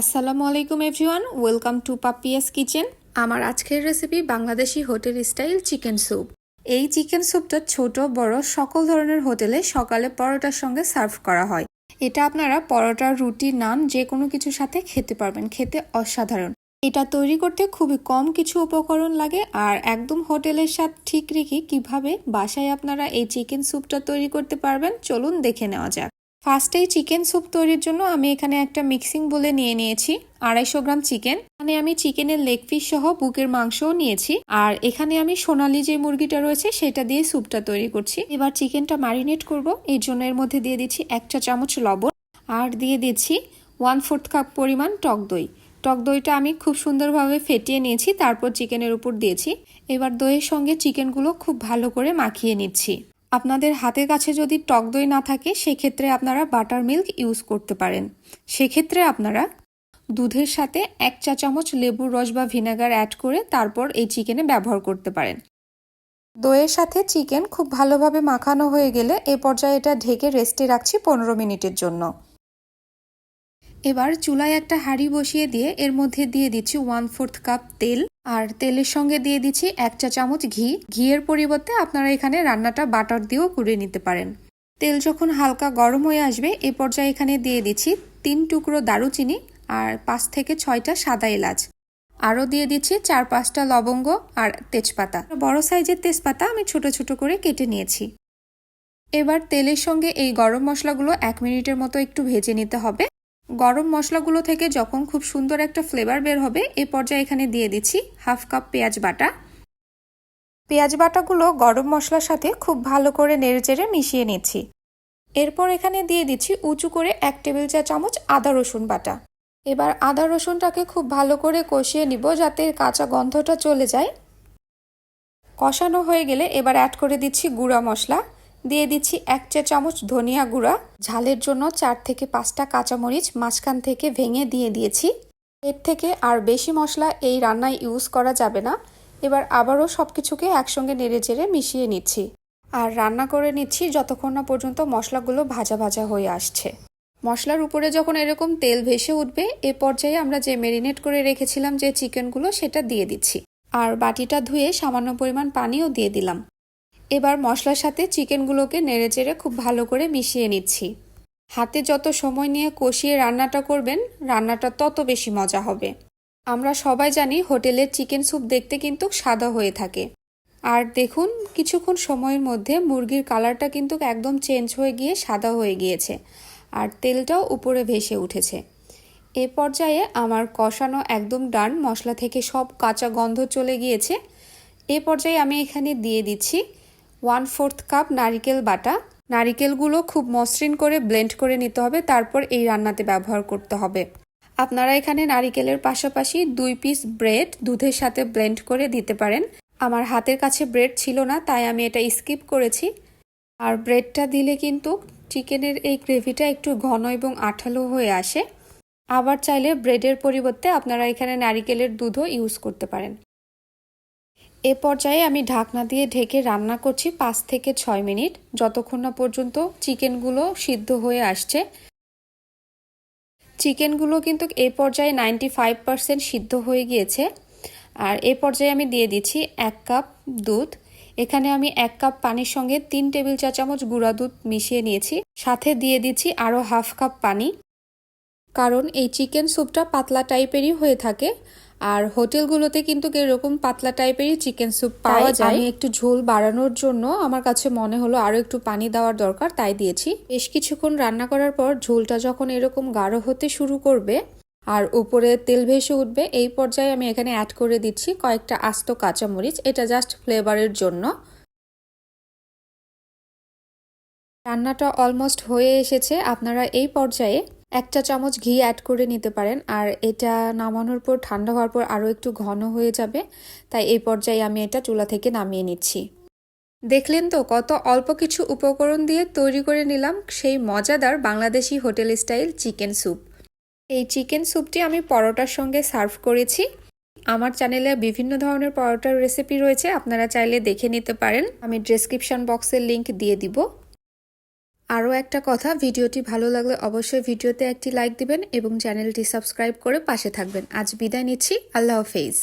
আসসালামু আলাইকুম everyone welcome to Papia's kitchen আমার আজকের recipe Bangladeshi hotel style chicken soup এই চিকেন স্যুপটা ছোট, বড়, সকল ধরনের হোটেলে সকালে পরোটার সঙ্গে সার্ভ করা হয়। এটা আপনারা পরোটা, রুটি, নান, যে কোনো কিছুর সাথে খেতে পারবেন। খেতে অসাধারণ। এটা তৈরি করতে খুবই কম কিছু উপকরণ লাগে আর একদম হোটেলের স্বাদ ঠিক রেখে কীভাবে বাসায় আপনারা এই চিকেন স্যুপটা তৈরি করতে পারবেন, চলুন দেখে নেওয়া যাক। ফার্স্টেই চিকেন স্যুপ তৈরির জন্য আমি এখানে একটা মিক্সিং বলে নিয়ে নিয়েছি, আড়াইশো গ্রাম চিকেন। এখানে আমি চিকেনের লেগ পিস সহ বুকের মাংসও নিয়েছি। আর এখানে আমি সোনালি যে মুরগিটা রয়েছে, সেটা দিয়ে স্যুপটা তৈরি করছি। এবার চিকেনটা ম্যারিনেট করব। এই জন্য এর মধ্যে দিয়ে দিচ্ছি এক চা চামচ লবণ। আর দিয়ে দিচ্ছি ওয়ান ফোর্থ কাপ পরিমাণ টক দই। টক দইটা আমি খুব সুন্দরভাবে ফেটিয়ে নিয়েছি, তারপর চিকেনের উপর দিয়েছি। এবার দইয়ের সঙ্গে চিকেনগুলো খুব ভালো করে মাখিয়ে নিচ্ছি। আপনাদের হাতের কাছে যদি টক দই না থাকে, সেক্ষেত্রে আপনারা বাটার মিল্ক ইউজ করতে পারেন। সেক্ষেত্রে আপনারা দুধের সাথে এক চা চামচ লেবুর রস বা ভিনেগার অ্যাড করে তারপর এই চিকেনে ব্যবহার করতে পারেন। দইয়ের সাথে চিকেন খুব ভালোভাবে মাখানো হয়ে গেলে এ পর্যায়ে এটা ঢেকে রেস্টে রাখছি পনেরো মিনিটের জন্য। এবার চুলায় একটা হাঁড়ি বসিয়ে দিয়ে এর মধ্যে দিয়ে দিচ্ছি ওয়ান ফোর্থ কাপ তেল। আর তেলের সঙ্গে দিয়ে দিচ্ছি এক চা চামচ ঘি। ঘিয়ের পরিবর্তে আপনারা এখানে রান্নাটা বাটার দিয়েও করে নিতে পারেন। তেল যখন হালকা গরম হয়ে আসবে, এ পর্যায়ে এখানে দিয়ে দিচ্ছি তিন টুকরো দারুচিনি আর পাঁচ থেকে ছয়টা সাদা এলাচ। আরও দিয়ে দিচ্ছি চার পাঁচটা লবঙ্গ আর তেজপাতা। বড় সাইজের তেজপাতা আমি ছোট ছোট করে কেটে নিয়েছি। এবার তেলের সঙ্গে এই গরম মশলাগুলো এক মিনিটের মতো একটু ভেজে নিতে হবে। গরম মশলাগুলো থেকে যখন খুব সুন্দর একটা ফ্লেভার বের হবে, এ পর্যায়ে এখানে দিয়ে দিচ্ছি হাফ কাপ পেঁয়াজ বাটা। পেঁয়াজ বাটাগুলো গরম মশলার সাথে খুব ভালো করে নেড়েচেড়ে মিশিয়ে নিচ্ছি। এরপর এখানে দিয়ে দিচ্ছি উঁচু করে এক টেবিল চা চামচ আদা রসুন বাটা। এবার আদা রসুনটাকে খুব ভালো করে কষিয়ে নিব যাতে কাঁচা গন্ধটা চলে যায়। কষানো হয়ে গেলে এবার অ্যাড করে দিচ্ছি গুঁড়া মশলা। দিয়ে দিচ্ছি এক চা চামচ ধনিয়া গুঁড়া। ঝালের জন্য চার থেকে পাঁচটা কাঁচামরিচ মাঝখান থেকে ভেঙে দিয়ে দিয়েছি। এর থেকে আর বেশি মশলা এই রান্নায় ইউজ করা যাবে না। এবার আবারও সব কিছুকে একসঙ্গে নেড়ে চেড়ে মিশিয়ে নিচ্ছি। আর রান্না করে নিচ্ছি যতক্ষণ না পর্যন্ত মশলাগুলো ভাজা ভাজা হয়ে আসছে। মশলার উপরে যখন এরকম তেল ভেসে উঠবে, এ পর্যায়ে আমরা যে মেরিনেট করে রেখেছিলাম যে চিকেনগুলো সেটা দিয়ে দিচ্ছি। আর বাটিটা ধুয়ে সামান্য পরিমাণ পানিও দিয়ে দিলাম। এবার মশলার সাথে চিকেনগুলোকে নেড়েচেড়ে খুব ভালো করে মিশিয়ে নিচ্ছি। হাতে যত সময় নিয়ে কষিয়ে রান্নাটা করবেন, রান্নাটা তত বেশি মজা হবে। আমরা সবাই জানি হোটেলের চিকেন স্যুপ দেখতে কিন্তু সাদা হয়ে থাকে। আর দেখুন, কিছুক্ষণ সময়ের মধ্যে মুরগির কালারটা কিন্তু একদম চেঞ্জ হয়ে গিয়ে সাদা হয়ে গিয়েছে আর তেলটাও উপরে ভেসে উঠেছে। এ পর্যায়ে আমার কষানো একদম ডান মশলা থেকে সব কাঁচা গন্ধ চলে গিয়েছে। এ পর্যায়ে আমি এখানে দিয়ে দিচ্ছি ওয়ান ফোর্থ কাপ নারিকেল বাটা। নারিকেলগুলো খুব মসৃণ করে ব্লেন্ড করে নিতে হবে, তারপর এই রান্নাতে ব্যবহার করতে হবে। আপনারা এখানে নারিকেলের পাশাপাশি দুই পিস ব্রেড দুধের সাথে ব্লেন্ড করে দিতে পারেন। আমার হাতের কাছে ব্রেড ছিল না, তাই আমি এটা স্কিপ করেছি। আর ব্রেডটা দিলে কিন্তু চিকেনের এই গ্রেভিটা একটু ঘন এবং আঠালো হয়ে আসে। আবার চাইলে ব্রেডের পরিবর্তে আপনারা এখানে নারিকেলের দুধও ইউজ করতে পারেন। এ পর্যায়ে আমি ঢাকনা দিয়ে ঢেকে রান্না করছি পাঁচ থেকে ছয় মিনিট, যতক্ষণ না পর্যন্ত চিকেনগুলো সিদ্ধ হয়ে আসছে। চিকেনগুলো কিন্তু এ পর্যায়ে নাইনটি ফাইভ পারসেন্ট সিদ্ধ হয়ে গিয়েছে। আর এ পর্যায়ে আমি দিয়ে দিচ্ছি এক কাপ দুধ। এখানে আমি এক কাপ পানির সঙ্গে তিন টেবিল চা চামচ গুঁড়া দুধ মিশিয়ে নিয়েছি। সাথে দিয়ে দিচ্ছি আরও হাফ কাপ পানি। কারণ এই চিকেন স্যুপটা পাতলা টাইপেরই হয়ে থাকে। আর হোটেলগুলোতে কিন্তু এরকম পাতলা টাইপেরই চিকেন স্যুপ পাওয়া যায়। আমি একটু ঝোল বাড়ানোর জন্য আমার কাছে মনে হলো আরও একটু পানি দেওয়ার দরকার তাই দিয়েছি। বেশ কিছুক্ষণ রান্না করার পর ঝোলটা যখন এরকম গাঢ় হতে শুরু করবে আর উপরে তেল ভেসে উঠবে এই পর্যায়ে আমি এখানে অ্যাড করে দিচ্ছি কয়েকটা আস্ত কাঁচামরিচ। এটা জাস্ট ফ্লেভারের জন্য। রান্নাটা অলমোস্ট হয়ে এসেছে। আপনারা এই পর্যায়ে একটা চামচ ঘি অ্যাড করে নিতে পারেন, আর এটা নামানোর পর, ঠান্ডা হওয়ার পর আরও একটু ঘন হয়ে যাবে। তাই এই পর্যায়ে আমি এটা চুলা থেকে নামিয়ে নিচ্ছি। দেখলেন তো কত অল্প কিছু উপকরণ দিয়ে তৈরি করে নিলাম, সেই মজাদার Bangladeshi hotel style chicken soup. এই চিকেন স্যুপটি আমি পরোটার সঙ্গে সার্ভ করেছি। আমার চ্যানেলে বিভিন্ন ধরনের পরোটার রেসিপি রয়েছে, আপনারা চাইলে দেখে নিতে পারেন। আমি ডেসক্রিপশন বক্সের লিংক দিয়ে দিব। আরও একটা কথা, ভিডিওটি ভালো লাগলে অবশ্যই ভিডিওতে একটি লাইক দিবেন এবং চ্যানেলটি সাবস্ক্রাইব করে পাশে থাকবেন। আজ বিদায় নিচ্ছি। আল্লাহ হাফেজ।